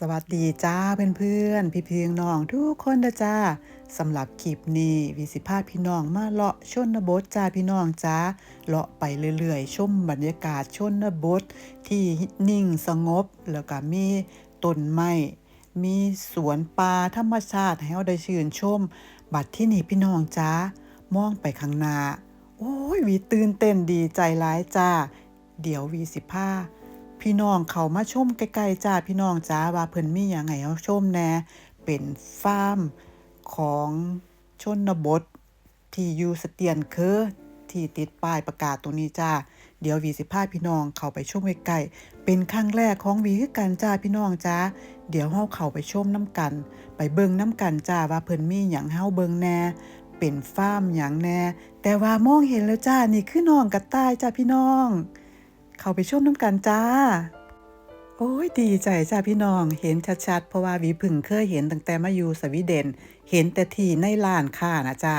สวัสดีจ้าเพื่อนๆพี่เพียงน้องทุกคนนะจ้าสำหรับคลิปนี้วิสิภาพพี่น้องมาเลาะชนบทจ้าพี่น้องจ้าเลาะไปเรื่อยๆชมบรรยากาศชนบทที่นิ่งสงบ แล้วก็มีต้นไม้มีสวนป่าธรรมชาติให้เราได้ชื่นชม บัดที่นี่พี่น้องจ้ามองไปข้างหน้าโอ้ยวีตื่นเต้นดีใจร้ายจ้า เดี๋ยววีสิผ้า พี่น้องเขามาชมใกล้ๆจ้าพี่น้องจ้าว่าเพิ่นมีหยังไงเอาชมแน่เป็นฟาร์มของชนบท ที่อยู่สเตียนเคอที่ติดป้ายประกาศตรงนี้จ้าเดี๋ยววีสิพาพี่น้องเข้าไปชมใกล้ๆเป็นครั้งแรกของวีคือกันจ้าพี่น้องจ้าเดี๋ยวเฮาเข้าไปชมน้ำกัน ไปเบิ่งน้ำกันจ้าว่าเพิ่นมีหยังเฮาเบิ่งแน่เป็นฟาร์มหยังแน่ แต่ว่ามองเห็นแล้วจ้านี่คือน้องกระต่ายจ้าพี่น้อง เข้าไปชมน้ำกันจ้า โอ้ยดีใจจ้าพี่น้อง เห็นชัดๆ เพราะว่าวีเพึ่งเคยเห็นตั้งแต่มาอยู่สวีเดน เห็นแต่ที่ในร้านค้านะจ้า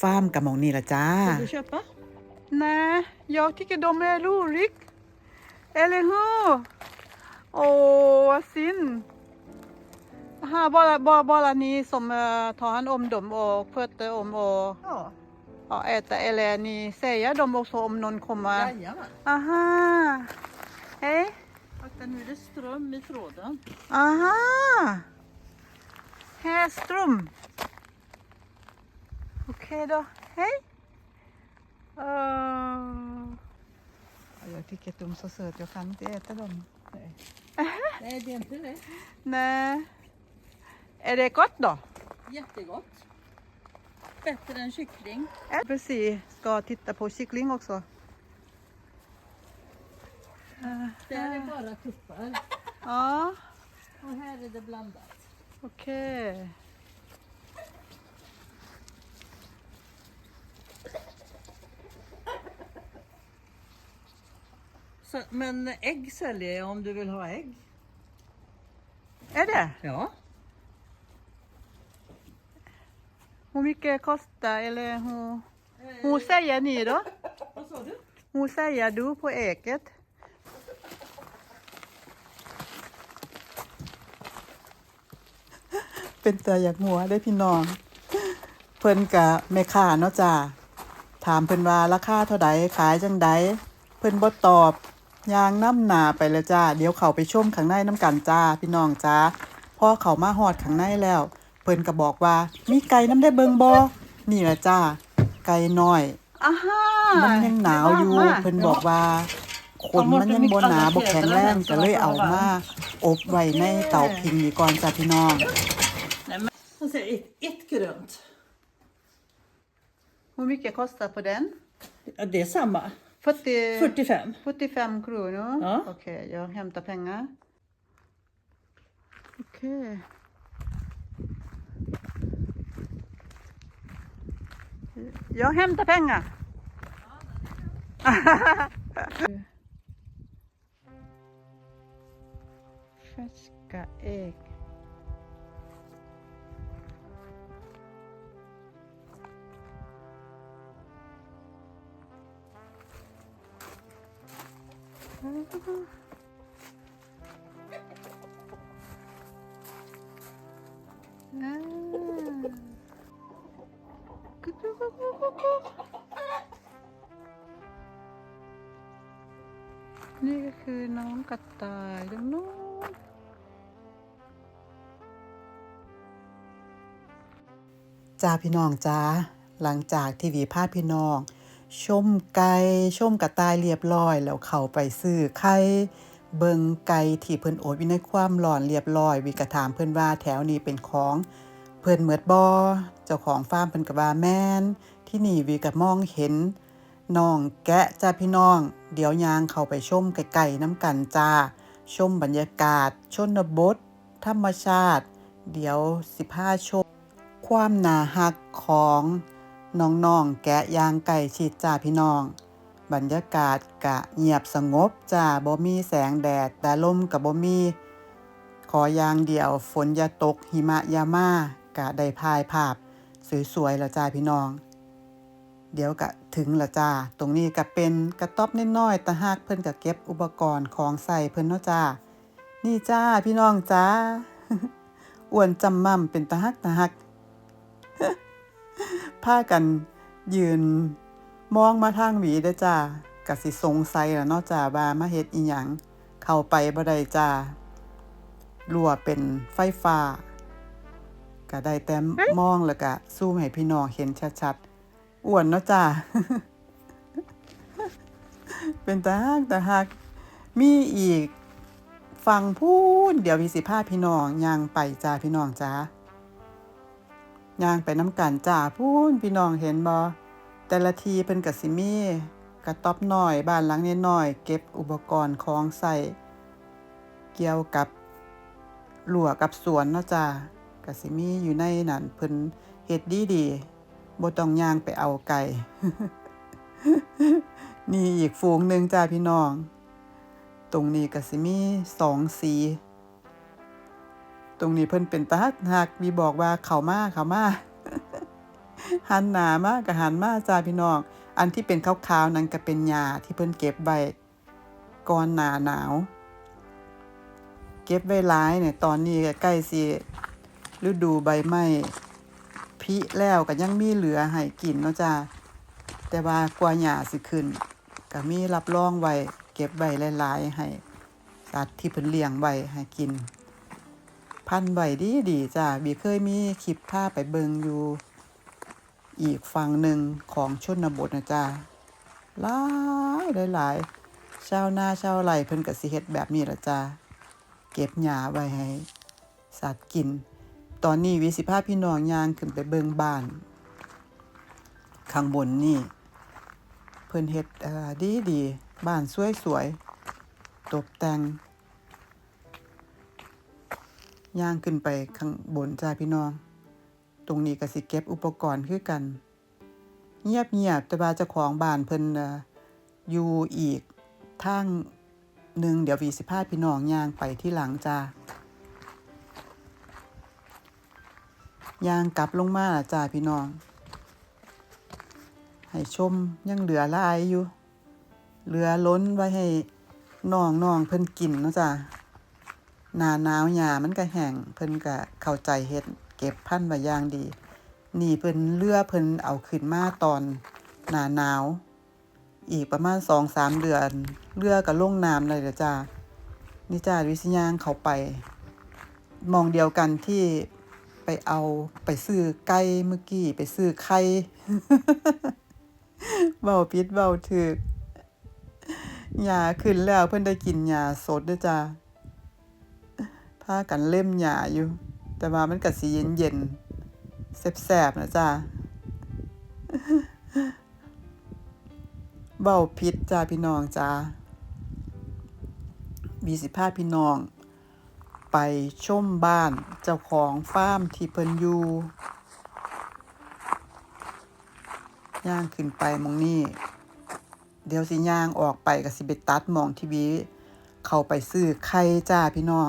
ฟาร์มกับหมองนี่ละจ้า Vill du köpa? Nej, jag tycker de är roligt. Eller hur? Åh, vad synd. Aha, bara, bara, bara ni som eh, tar hand om dem och sköter om och Ja. Ja, äter. Eller ni säger dem också om någon kommer? Jajamän. Aha. Hej. Akta nu är det ström i tråden. Aha! Häström. Okej då. Hej! Uh... Jag tycker att de är så söta. Jag kan inte äta dem. Nej. Nej, det är inte det. Nej. Är det gott då? Jättegott. Bättre än kyckling. Precis. Ska titta på kyckling också. Det här är bara kuppar. Ja, Och här är det blandat. okej. Så, men ägg säljer jag om du vill ha ägg. Är det? Ja. Hur mycket kostar eller hur, hur säger ni då? Vad sa du? Hur säger du på ägget? เป็นแต่อยากหัวได้พี่น้อง เพิ่นกะแม่ค้าเนาะจ้าถามเพิ่นว่าราคาเท่าใดขายจังใดเพิ่นบ่ตอบยางน้ำหนาไปแล้วจ้า เดี๋ยวเขาไปชมข้างในน้ำกันจ้า พี่น้องจ้าพอเขามาฮอดข้างในแล้วเพิ่นก็บอกว่า มีไก่น้ำได้เบิงบ่นี่แหละจ้า ไก่น้อย Aha! มันยังหนาวอยู่เพิ่นบอกว่าขนมันยังบ่หนาบ่แข็งแรงก็เลยเอามาอบไว้ในเตาพิงนี่ก่อนจ้ะพี่น้อง Nej, men, jag säger ett, ett grönt. Hur mycket kostar på den? Ja, det är samma. 40, 45. 45 kronor? Ja. Okej, jag hämtar pengar. Okej. Jag hämtar pengar. Färska ägg. Mm-hmm. น้องกระต่ายตรงนู้นจ้าพี่น้องจ้าหลังจากที่วีพาพี่น้อง ชมไก่ชมกระต่ายเรียบร้อย แล้วเข้าไปซื้อไข่เบิงไก่ที่เพิ่นโอดอยู่ในความร้อนเรียบร้อยวิกระถามเพิ่นว่าแถวนี้เป็นของเพิ่นเหมือดบอเจ้าของฟาร์มเพิ่นก็ว่าแม่นที่นี่วีก็มองเห็น น้องแกะจ้าพี่น้อง เดี๋ยวยางเข้าไปชมไก่ๆน้ำกันจ้า ชมบรรยากาศ ชนบท ธรรมชาติ เดี๋ยวสิพาชม ความนาฮักของน้องๆแกะยางไก่ชิดจ้าพี่น้อง บรรยากาศกะเงียบสงบจ้าบ่มีแสงแดด แต่ลมกับบ่มี ขออยางเดียวฝนอย่าตกหิมะยามา กะได้พายภาพ สวยๆแล้วจ้าพี่น้อง เดี๋ยวกะถึงละจ้า ตรงนี้ก็เป็นกระต๊อบน้อยๆตะหากเพิ่นก็เก็บอุปกรณ์ของใส่เพิ่นเนาะจ้า นี่จ้าพี่น้องจ้า อ้วนจำม่ำเป็นตาฮักตาฮักพากันยืนมองมาทางหวีเด้จ้ากะสิสงสัยล่ะเนาะจ้าว่ามาเฮ็ดอีหยังเข้าไปบ่ได้จ้ารั่วเป็นไฟฟ้าก็ได้แต่มองแล้วก็ซูมให้พี่น้องเห็นชัดๆ อ้วนเนาะจ้าเป็นตาฮักตาฮัก มีอีก ฟังพูนเดี๋ยวมีสิพาพี่น้องย่างไปจ้าพี่น้องจ้าย่างไปน้ำกันจ้าพูนพี่น้องเห็นบ่แต่ละทีเพิ่นกะสิมีกระต๊อบน้อยบ้านหลังน้อย เก็บอุปกรณ์ของใส่เกี่ยวกับหลัวกับสวนเนาะจ้ากะสิมีอยู่ในนั้นเพิ่นเฮ็ดดีๆ บ่ต้องย่างไปเอาไก่นี่อีกฝูงหนึ่งจ้าพี่น้อง ตรงนี้ก็สิมีสองสี ตรงนี้เพิ่นเป็นตาหักมีบอกว่าเขามาเขามาหันหนามากกับหันมาจ้าพี่น้อง อันที่เป็นขาวๆนั้นก็เป็นหญ้าที่เพิ่นเก็บไว้ก่อนหนาหนาว เก็บไว้หลายเนี่ยตอนนี้ใกล้สิฤดูใบไม้ ผลิแล้วก็ยังมีเหลือให้กินเนาะจ้าแต่ว่ากว่าหญ้าสิขึ้นก็มีรับรองไว้เก็บไว้หลายๆ ให้สัตว์ที่เพิ่นเลี้ยงไว้ให้กิน พันไว้ดีดีจ้าบีเคยมีคลิปพาไปเบิงอยู่ อีกฝั่งหนึ่งของชนบทนะจ้าหลายหลายๆชาวนาชาวไร่เพิ่นก็สิเฮ็ดแบบนี้ละจ้าเก็บหญ้าไว้ให้สัตว์กิน ตอนนี้วิสิภาพี่น้องย่างขึ้นไปเบิงบ้าน ข้างบนนี่ เพิ่นเฮ็ดดีดีบ้านสวยสวยๆตกแต่งย่างขึ้นไปข้างบนจ้าพี่น้อง ตรงนี้ก็สิเก็บอุปกรณ์คือกัน เงียบเงียบแต่ว่าเจ้าของบ้านเพิ่นเอ่ออยู่อีกทางหนึ่งเดี๋ยววีสิพาพี่น้องย่างไปที่หลังจ้า ยางกลับลงมาล่ะจ้าพี่น้อง ให้ชมยังเหลือลายอยู่ เหลือล้นไว้ให้น้องน้องเพิ่นกินเนาะจ้ะหนาหนาวหญ้ามันก็แห้งเพิ่นก็เข้าใจเฮ็ดเก็บพันธุ์ไว้อย่างดี นี่เพิ่นเลือเพิ่นเอาขึ้นมาตอนหนาหนาว อีกประมาณสองสามเดือนเรือก็ลงน้ำเลยเด้อจ้านี่จ้าวิสยางเขาไป มองเดียวกันที่ ไปเอาไปซื้อไก่เมื่อกี้ไปซื้อไข่เบาพิษเบาถึกหญ้าขึ้นแล้วเพิ่อนได้กินหญ้าสดด้วยจ้าพากันเล่มหญ้าอยู่ แต่ว่ามันก็สิเย็นๆแซ่บๆนะจ้าเบาพิษจ้าพี่น้องจ้ามีสิพาพี่น้อง ไปชมบ้านเจ้าของฟาร์มที่เพิ่นอยู่ย่างขึ้นไปมองนี่เดี๋ยวสิย่างออกไปก็สิไปตัดมองทีวี เข้าไปซื้อไข่จ้าพี่น้อง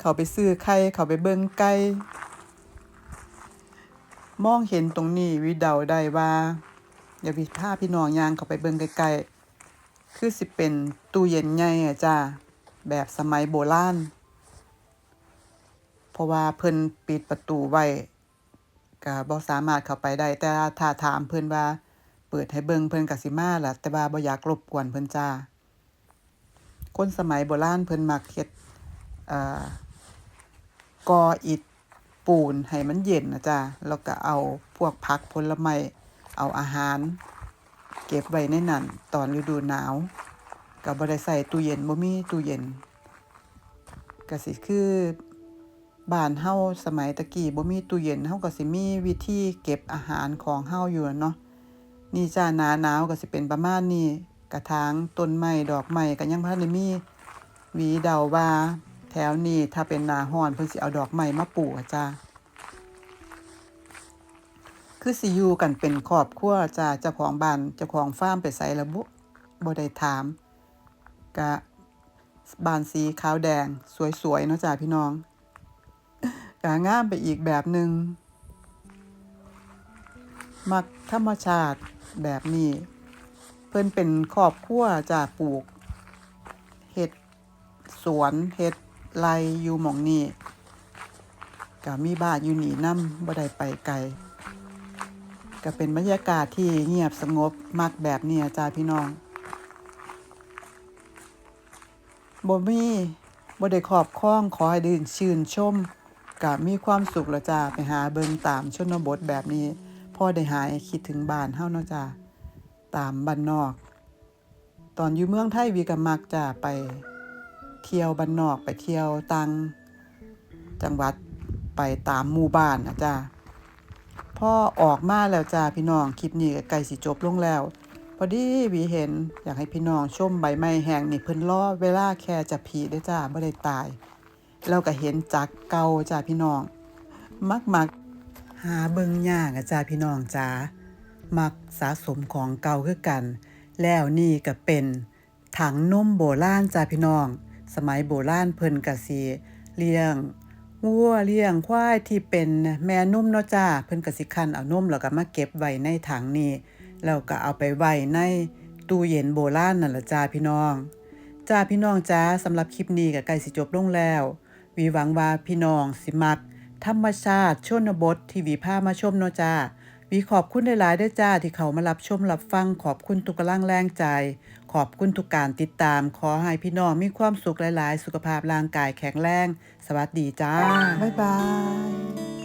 เขาไปซื้อไข่เขาไปเบิ่งไก่มองเห็นตรงนี้วิเดาได้ว่าเดี๋ยวพี่พาพี่น้องย่างเข้าไปเบิ่งใกล้ๆคือสิเป็นตู้เย็นใหญ่อะจ้า แบบสมัยโบราณ เพราะว่าเพิ่นปิดประตูไว้ก็บ่สามารถเข้าไปได้ แต่ถ้าถามเพิ่นว่า เปิดให้เบิ่งเพิ่นก็สิมาล่ะ แต่ว่าบ่อยากรบกวนเพิ่นจ้า คนสมัยโบราณเพิ่นมักเฮ็ดอ่อก่ออิฐปูนให้มันเย็นนะจ้าแล้วก็เอาพวกผักผลไม้เอาอาหาร เก็บไว้ในนั้นตอนฤดูหนาว ก็บ่ได้ใส่ตู้เย็นบ่มีตู้เย็นก็สิคือบ้านเฮาสมัยตะกี้บ่มีตู้เย็นเฮาก็สิมีวิธีเก็บอาหารของเฮาอยู่เนาะนี่จ้าหนาหนาวก็สิเป็นประมาณนี้กระถางต้นไม้ดอกไม้ก็ยังบ่ทันได้มีหวีเดาว่าแถวนี้ถ้าเป็นหน้าร้อนเพิ่นสิเอาดอกไม้มาปลูกจ้าคือสิอยู่กันเป็นครอบครัวจ้าเจ้าของบ้านเจ้าของฟาร์มไปไสละบุบ่ได้ถาม ก็บ้านสีขาวแดงสวยๆเนาะจ้าพี่น้องก็งามไปอีกแบบหนึง่งมักธรรมชาติแบบนี้ เพิ่นเป็นครอบครัวจะปลูกเห็ดสวนเฮ็ดไรอยู่หม่องนี้ก็มีบ้านอยู่หนี่นำบ่ได้ไปไกลก็เป็นบรรยากาศที่เงียบสงบมักแบบนี้จ้าพี่น้อง บ่มีบ่ได้ขอบคล้องขอให้ดื่นชื่นชมก็มีความสุขล้วจ้าไปหาเบิ่งตามชนบทแบบนี้พ่อได้หายคิดถึงบ้านเฮาเนาะจ้าตามบ้านนอก ตอนอยู่เมืองไทยวีก็มักจะไปเที่ยวบ้านนอกไปเที่ยวตังจังหวัดไปตามหมู่บ้านนะจ้าพ่อออกมาแล้วจ้าพี่น้องคลิปนี้ก็ใกล้สิจบลงแล้ว พอดีวีเห็นอยากให้พี่น้องชมใบไม้แห้งนี่เพิ่นรอเวลาแค่จะผีได้จ้าบ่ได้ตายแล้วก็เห็นจักเก่าจ้าพี่น้อง มักมักหาเบิ่งยากอะจ้าพี่น้องจ้ามักสะสมของเก่าคือกัน แล้วนี่ก็เป็นถังนมโบราณจ้าพี่น้อง สมัยโบราณเพิ่นก็สิเลี้ยงวัวเลี้ยงควายที่เป็นแม่นุ่มเนาะจ้าเพิ่นก็สิคันเอานมแล้วก็มาเก็บไว้ในถังนี้ แล้วก็เอาไปไว้ในตู้เย็นโบราณนั่นละจ้าพี่น้องจ้าพี่น้องจ้าสำหรับคลิปนี้ก็ใกล้สิจบลงแล้ววีหวังว่าพี่น้องสิมัก ธรรมชาติชนบทที่วีพามาชมเนาะจ้าวีขอบคุณหลายๆด้วยจ้าที่เขามารับชมรับฟัง ขอบคุณทุกกำลังแรงใจ ขอบคุณทุกการติดตาม ขอให้พี่น้องมีความสุขหลายๆ สุขภาพร่างกายแข็งแรง สวัสดีจ้า บ๊ายบาย